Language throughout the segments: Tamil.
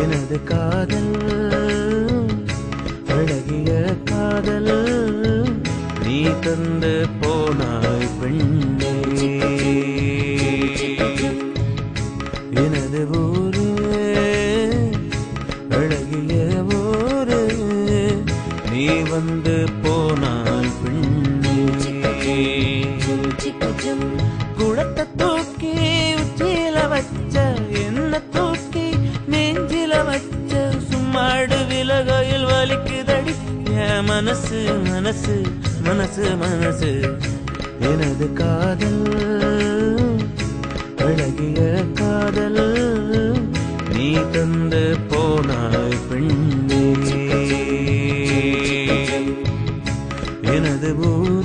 எனது காதல் அழகிய காதல் நீ தந்து போனாய் பெண்ணே எனது ஊரே அழகிய ஊரு நீ வந்து போனாய் பெண்ணே குளத்த மனசு மனசு மனசு. எனது காதல் அழகிய காதல். நீ தந்து போனாய் பெண்ணே. எனது பூ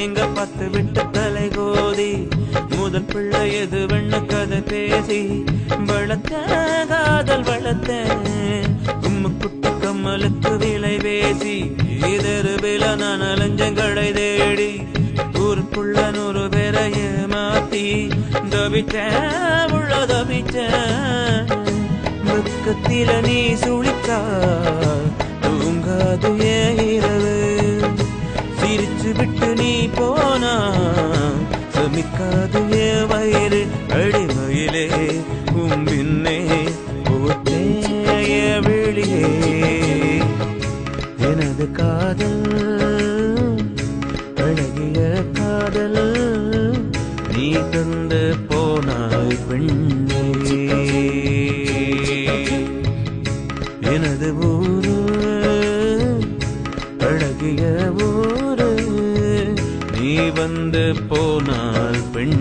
எங்க பத்து விட்டு தலை கோதி முதல் பிள்ளை எது வெண்ண கதை பேசி. வளர்த்த காதல் வளர்த்த உம்மு குட்டு கம்மலுக்கு விலை பேசி. இதருவில நான் அலஞ்சங்களை தேடி. ஊருக்குள்ள நூறு பேரை ஏமாத்தி. தவிச்ச உள்ள தவிச்ச பக்கத்தில நீ சுழித்தா. தூங்காது ஏ சிரிச்சு விட்டு நீ போனா சமிக்காது ஏ வயிறு அடிமயிலே கும்பின்னே போத்தேய வெளியே. எனது காதல் அழகிய காதல் நீ தந்து போனாய் பெண்ணே. எனது ஊரு அழகிய ஊர் வந்து போனால் பெண்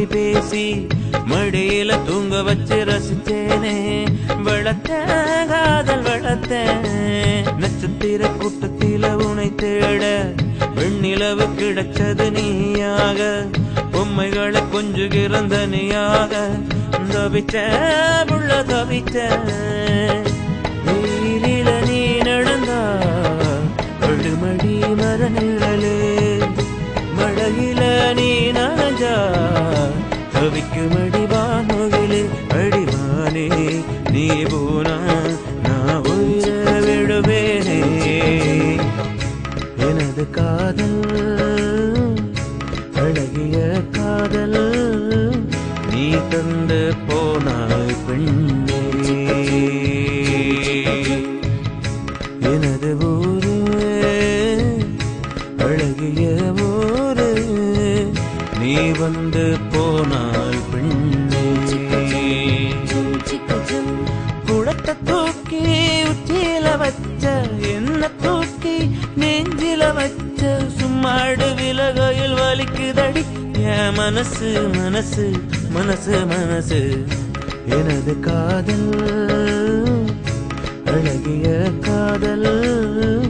குயிலுடன் பேசி மடியில தூங்க வச்சு ரசிச்சேனே. வளர்த்த காதல் வளர்த்த நட்சத்திர கூட்டத்தில உனை தேட வெண்ணிலவு கிடைச்சது நீயாக. பொம்மைகளை கொஞ்சுகிறந்த நீயாக. தவிச்ச புள்ள தவிச்ச நீரில நீ நடந்தா. அடுமடி மர நிழலே. போனா நான் உயிர விடுவேனே எனது காதல் மனசு மனசு மனசு மனசு. எனது காதல் அழகிய காதல்.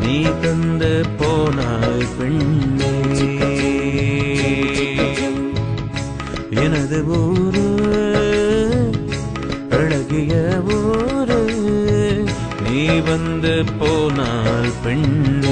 நீ தந்து போனாய் பெண்ணே. எனது ஊரு அழகிய ஊரு. நீ வந்து போனால் பெண்ணே.